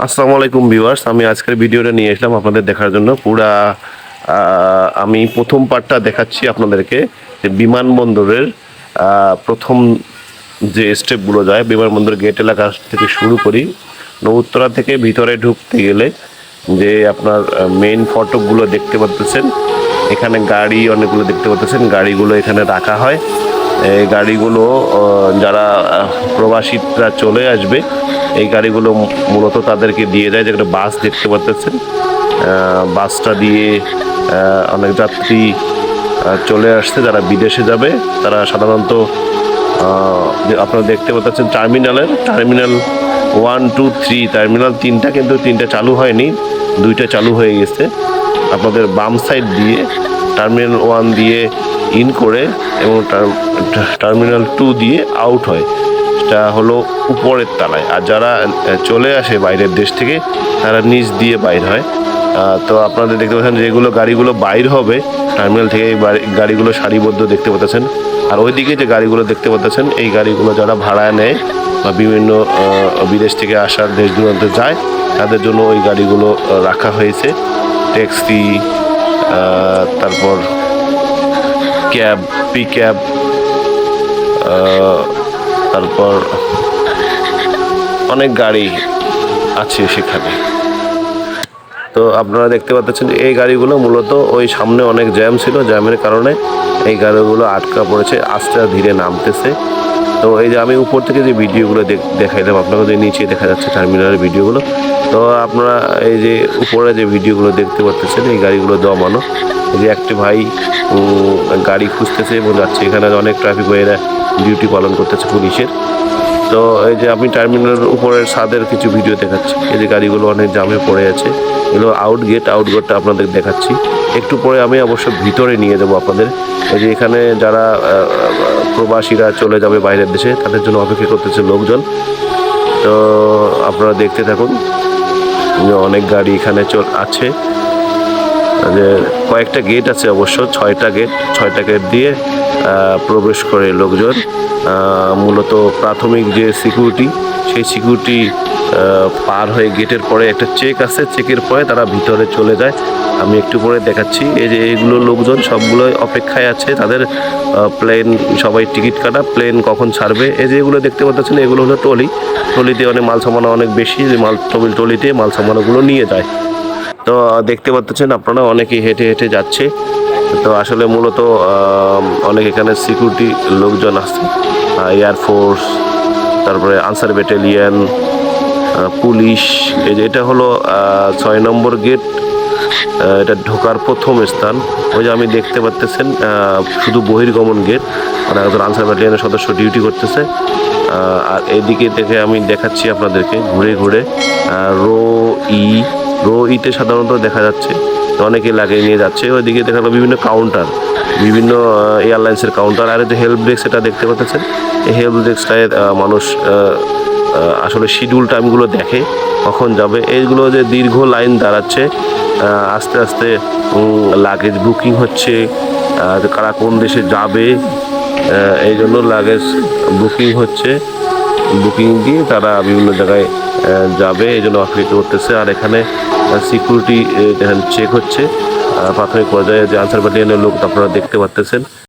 আসসালামু আলাইকুম ভিউয়ার্স, আমি আজকের ভিডিওটা নিয়ে এসলাম আপনাদের দেখার জন্য। পুরা আমি প্রথম পার্টটা দেখাচ্ছি আপনাদেরকে, যে বিমানবন্দরের প্রথম যে স্টেপগুলো যায়, বিমানবন্দর গেট এলাকা থেকে শুরু করি। নৌত্তরা থেকে ভিতরে ঢুকতে গেলে যে আপনার মেইন ফটকগুলো দেখতে পাচ্ছেন এখানে গাড়ি অনেকগুলো দেখতে পাচ্ছেন গাড়িগুলো এখানে রাখা হয়। এই গাড়িগুলো যারা প্রবাসীরা চলে আসবে, এই গাড়িগুলো মূলত তাদেরকে দিয়ে দেয়। যেগুলো বাস দেখতে পাচ্ছেন বাসটা দিয়ে অনেক যাত্রী চলে আসছে। যারা বিদেশে যাবে, তারা সাধারণত আপনারা দেখতে পাচ্ছেন টার্মিনালের, terminal one, two, three, terminal তিনটা কিন্তু তিনটা চালু হয়নি, দুইটা চালু হয়ে গেছে। আপনাদের বাম সাইড দিয়ে, টার্মিনাল ওয়ান দিয়ে ইন করে এবং টার্মিনাল টু দিয়ে আউট হয়। সেটা হলো উপরের তালায়। আর যারা চলে আসে বাইরের দেশ থেকে, তারা নিচ দিয়ে বাইর হয়। তো আপনাদের দেখতে পাচ্ছেন যেগুলো গাড়িগুলো বাইর হবে। টার্মিনাল থেকে গাড়িগুলো সারিবদ্ধ দেখতে পাচ্ছেন। আর ওইদিকে যে গাড়িগুলো দেখতে পাচ্ছেন, এই গাড়িগুলো যারা ভাড়া নেয় বা বিভিন্ন বিদেশ থেকে আসার দেশ দূরান্তে যায়, তাদের জন্য ওই গাড়িগুলো রাখা হয়েছে। ট্যাক্সি ক্যাব পি ক্যাব তারপর অনেক গাড়ি আছে সেখানে। তো আপনারা দেখতে পাচ্ছেন যে এই গাড়িগুলো মূলত ওই সামনে অনেক জ্যাম ছিল। জ্যামের কারণে এই গাড়িগুলো আটকা পড়েছে, আস্তে ধীরে নামতেছে। তো এই যে আমি উপর থেকে যে ভিডিওগুলো দেখ- দেখাইলাম আপনাকে যে নিচে দেখা যাচ্ছে টার্মিনালের ভিডিওগুলো, তো আপনারা এই যে উপরে যে ভিডিওগুলো দেখতে পাচ্ছেন, এই গাড়িগুলো দমানো এই যে একটি ভাই গাড়ি খুঁজতেছে এবং যাচ্ছে। এখানে অনেক ট্রাফিক ভাইয়েরা ডিউটি পালন করতেছে পুলিশের। তো এই যে আমি টার্মিনালের উপরের ছাদের কিছু ভিডিও দেখাচ্ছি। এই যে গাড়িগুলো অনেক জামে পড়ে আছে। এগুলো আউট গেট আউট গেটটা আপনাদের দেখাচ্ছি। একটু পরে আমি অবশ্য ভিতরে নিয়ে যাব আপনাদের। এই যে এখানে যারা প্রবাসীরা চলে যাবে বাইরের দেশে, তাদের জন্য অপেক্ষা করতেছে লোকজন। তো আপনারা দেখতে থাকুন অনেক গাড়ি এখানে চল, আছে। যে কয়েকটা গেট আছে অবশ্য, ছয়টা গেট ছয়টা গেট দিয়ে প্রবেশ করে লোকজন। মূলত প্রাথমিক যে সিকিউরিটি সেই সিকিউরিটি পার হয়ে গেটের পরে একটা চেক আছে। চেকের পরে তারা ভিতরে চলে যায়। আমি একটু পরে দেখাচ্ছি। এই যে এইগুলো লোকজন সবগুলো অপেক্ষায় আছে। তাদের প্লেন সবাই টিকিট কাটা। প্লেন কখন ছাড়বে? এই যে এগুলো দেখতে পাচ্ছেন, এগুলো হলো টলি টলিতে অনেক মাল সামানা অনেক বেশি। মাল টবিল টলিতে মাল সামানাগুলো নিয়ে যায়। তো, দেখতে পাচ্ছেন আপনারা, অনেকেই হেঁটে হেঁটে যাচ্ছে। তো আসলে মূলত অনেক এখানে সিকিউরিটি লোকজন আসছে। এয়ারফোর্স তারপরে আনসার ব্যাটালিয়ান পুলিশ এই যে এটা হলো ছয় নম্বর গেট এটা ঢোকার প্রথম স্থান। ওই যে আমি দেখতে পাচ্তেছেন শুধু বহির্গমন গেট মানে একজন আনসার ব্যাটালিয়নের সদস্য ডিউটি করতেছে। আর এদিকে থেকে আমি দেখাচ্ছি আপনাদেরকে, ঘুরে ঘুরে রো ই, রো ইতে সাধারণত দেখা যাচ্ছে। অনেকে লাগিয়ে নিয়ে যাচ্ছে। ওইদিকে দেখা গেলো বিভিন্ন কাউন্টার বিভিন্ন এয়ারলাইন্সের কাউন্টার আর যে হেল্প ডেস্ক এটা দেখতে পাচ্ছেন? এই হেল্প ডেস্কটায় মানুষ আসলে শিডিউল টাইমগুলো দেখে কখন যাবে। এইগুলো যে দীর্ঘ লাইন দাঁড়াচ্ছে আস্তে আস্তে লাগেজ বুকিং হচ্ছে কারা কোন দেশে যাবে এই জন্য লাগেজ বুকিং হচ্ছে। বুকিং দিয়ে তারা বিভিন্ন জায়গায় যাবে, এই জন্য আকৃত করতেছে। আর এখানে সিকিউরিটি চেক হচ্ছে। প্রাথমিক পর্যায়ে যে আনসার ব্যাটালিয়নের লোক, আপনারা দেখতে পাচ্তেছেন